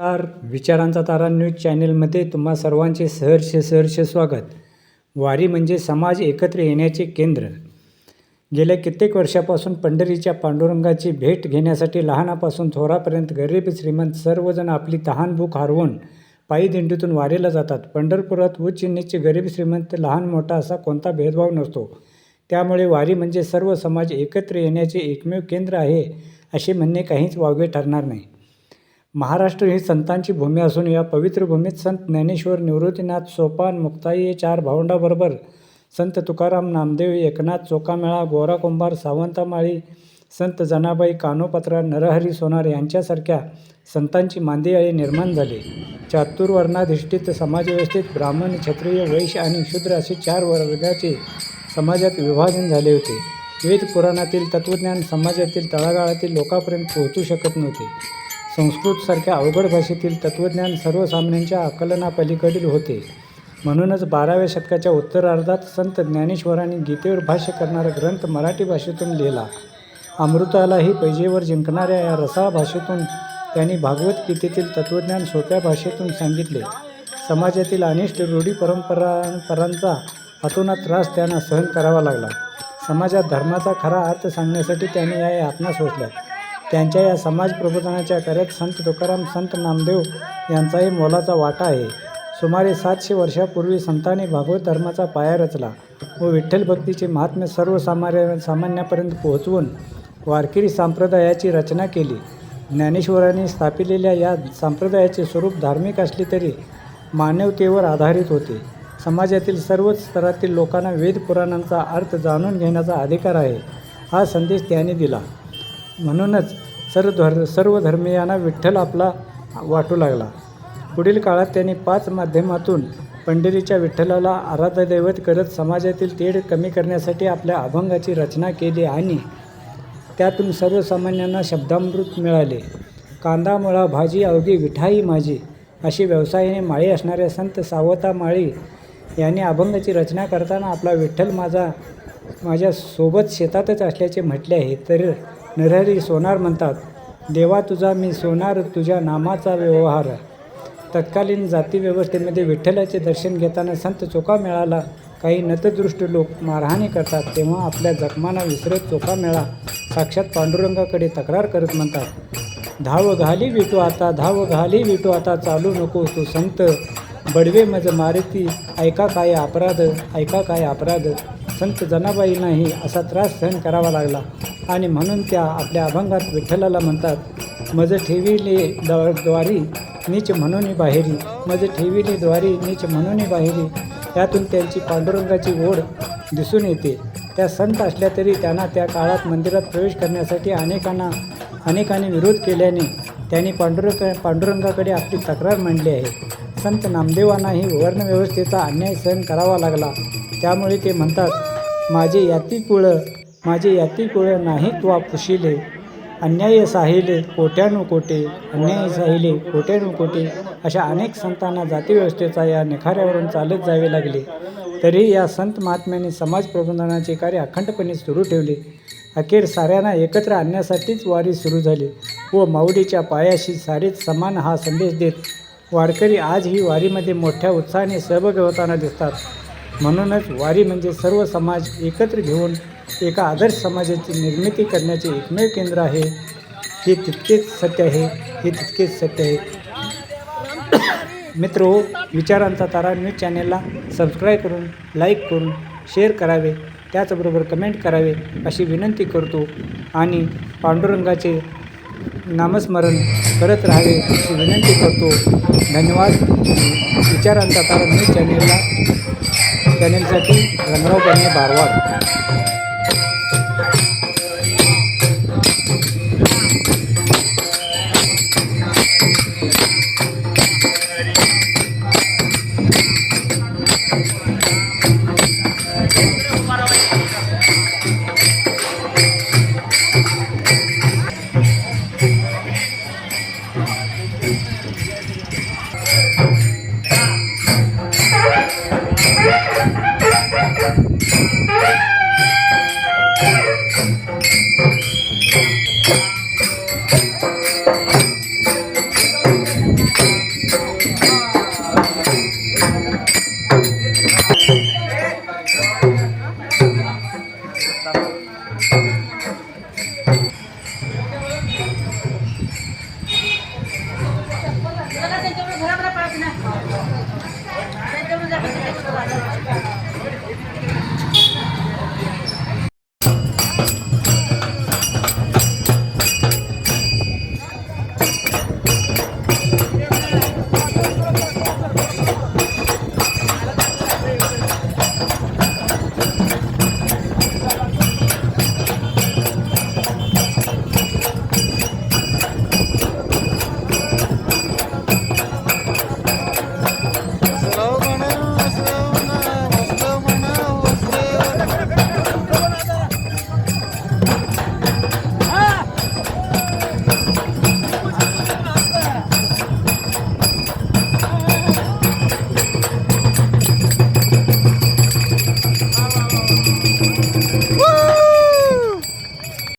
नमस्कार. विचारांचा तारा न्यूज चॅनेलमध्ये तुम्हा सर्वांचे सहर्ष सहर्ष स्वागत. वारी म्हणजे समाज एकत्र येण्याचे केंद्र. गेल्या कित्येक वर्षापासून पंढरीच्या पांडुरंगाची भेट घेण्यासाठी लहानापासून थोरापर्यंत गरीब श्रीमंत सर्वजण आपली तहानभूक हरवून पायी दिंडीतून वारीला जातात. पंढरपुरात उच्च निच्च गरीब श्रीमंत लहान मोठा असा कोणता भेदभाव नसतो. त्यामुळे वारी म्हणजे सर्व समाज एकत्र येण्याचे एकमेव केंद्र आहे असे म्हणणे काहीच वावगे ठरणार नाही. महाराष्ट्र ही संतांची भूमी असून या पवित्र भूमीत संत ज्ञानेश्वर निवृत्तीनाथ सोपान मुक्ताई हे चार भावंडाबरोबर संत तुकाराम नामदेव एकनाथ चोकामेळा गोरा कुंभार सावंतमाळी संत जनाबाई कानोपत्रा नरहरी सोनार यांच्यासारख्या संतांची मांदियाळी निर्माण झाली. चातुर्वर्णाधिष्ठित समाजव्यवस्थेत ब्राह्मण क्षत्रिय वैश्य आणि शूद्र असे चार वर्गाचे समाजात विभाजन झाले होते. वेद पुराणातील तत्त्वज्ञान समाजातील तळागाळातील लोकांपर्यंत पोहोचू शकत नव्हते. संस्कृतसारख्या अवघड भाषेतील तत्त्वज्ञान सर्वसामान्यांच्या आकलनापलीकडील होते. म्हणूनच बाराव्या शतकाच्या उत्तरार्धात संत ज्ञानेश्वरांनी गीतेवर भाष्य करणारा ग्रंथ मराठी भाषेतून लिहिला. अमृतालाही पैजेवर जिंकणाऱ्या या रसाळ भाषेतून त्यांनी भागवत गीतेतील तत्त्वज्ञान सोप्या भाषेतून सांगितले. समाजातील अनिष्ट रूढी परंपरांपरांचा परांचा त्रास त्यांना सहन करावा लागला. समाजात धर्माचा खरा अर्थ सांगण्यासाठी त्यांनी या यातना सोसल्या. त्यांच्या या समाज प्रबोधनाच्या कार्यात संत तुकाराम संत नामदेव यांचाही मोलाचा वाटा आहे. सुमारे सातशे वर्षापूर्वी संतांनी भागवत धर्माचा पाया रचला व विठ्ठल भक्तीचे महात्म्य सर्वसामान्य सामान्यापर्यंत पोहोचवून वारकरी संप्रदायाची रचना केली. ज्ञानेश्वरांनी स्थापिलेल्या या संप्रदायाचे स्वरूप धार्मिक असले तरी मानवतेवर आधारित होते. समाजातील सर्वच स्तरातील लोकांना वेद पुराणांचा अर्थ जाणून घेण्याचा अधिकार आहे हा संदेश त्यांनी दिला. म्हणूनच सर्व धर सर्व धर्मीयांना विठ्ठल आपला वाटू लागला. पुढील काळात त्यांनी पाच माध्यमातून पंढरीच्या विठ्ठलाला आराधदैवत करत समाजातील तेढ कमी करण्यासाठी आपल्या अभंगाची रचना केली आणि त्यातून सर्वसामान्यांना शब्दामृत मिळाले. कांदा मुळा भाजी अवघी विठाई माझी अशी व्यवसायाने माळी असणाऱ्या संत सावता माळी यांनी अभंगाची रचना करताना आपला विठ्ठल माझा माझ्या सोबत शेतातच असल्याचे म्हटले आहे. तर नरहरी सोनार म्हणतात देवा तुझा मी सोनार तुझ्या नामाचा व्यवहार तत्कालीन जातीव्यवस्थेमध्ये विठ्ठलाचे दर्शन घेताना संत चोका मिळाला काही नतदृष्ट लोक मारहाणी करतात तेव्हा आपल्या जखमांना विसरत चोका मिळा साक्षात पांडुरंगाकडे तक्रार करत म्हणतात धाव घाली विटू आता धाव घाली विटू आता चालू नको तू संत. बडवे मज मारुती ऐका काय अपराध ऐका काय अपराध. संत जनाबाई नाही असा त्रास सहन करावा लागला. आणि म्हणून त्या आपल्या अभंगात विठ्ठलाला म्हणतात मज ठेविले द द्वारी नीच म्हणून बाहेरी मज ठेविले द्वारी नीच म्हणून बाहेरी त्यातून त्यांची पांडुरंगाची ओढ दिसून येते. त्या संत असल्या तरी त्यांना त्या काळात मंदिरात प्रवेश करण्यासाठी अनेकांना अनेकांनी विरोध केल्याने त्यांनी पांडुरंग पांडुरंगाकडे आपली तक्रार मांडली आहे. संत नामदेवांनाही वर्णव्यवस्थेचा अन्याय सहन करावा लागला. त्यामुळे ते म्हणतात माझे याती कुळ माझे याती कुळे नाही त्वा पुशिले अन्याय साहिले कोट्यानुकोटे अन्याय साहिले कोट्यानुकोटे अशा अनेक संतांना जातीव्यवस्थेचा या निखाऱ्यावरून चालत जावे लागले. तरी या संत महात्म्यांनी समाज प्रबंधनाचे कार्य अखंडपणे सुरू ठेवले. अखेर साऱ्यांना एकत्र आणण्यासाठीच वारी सुरू झाली व माऊलीच्या पायाशी सारेच समान हा संदेश देत वारकरी आजही वारीमध्ये मोठ्या उत्साहाने सहभागी होताना दिसतात. म्हणूनच वारी म्हणजे सर्व समाज एकत्र घेऊन एका आदर्श समाजाची निर्मिती करण्याचे एकमेव केंद्र आहे. हे तितकेच सत्य आहे. हे तितकेच सत्य आहे. मित्र हो विचारांचा तारा न्यूज चॅनेलला सबस्क्राईब करून लाईक करून शेअर करावे. त्याचबरोबर कमेंट करावे अशी विनंती करतो आणि पांडुरंगाचे नामस्मरण करत राहावे अशी विनंती करतो. धन्यवाद. विचारांचा तारा न्यूज चॅनेलला चॅनेलसाठी रंगराव बने बारवाड.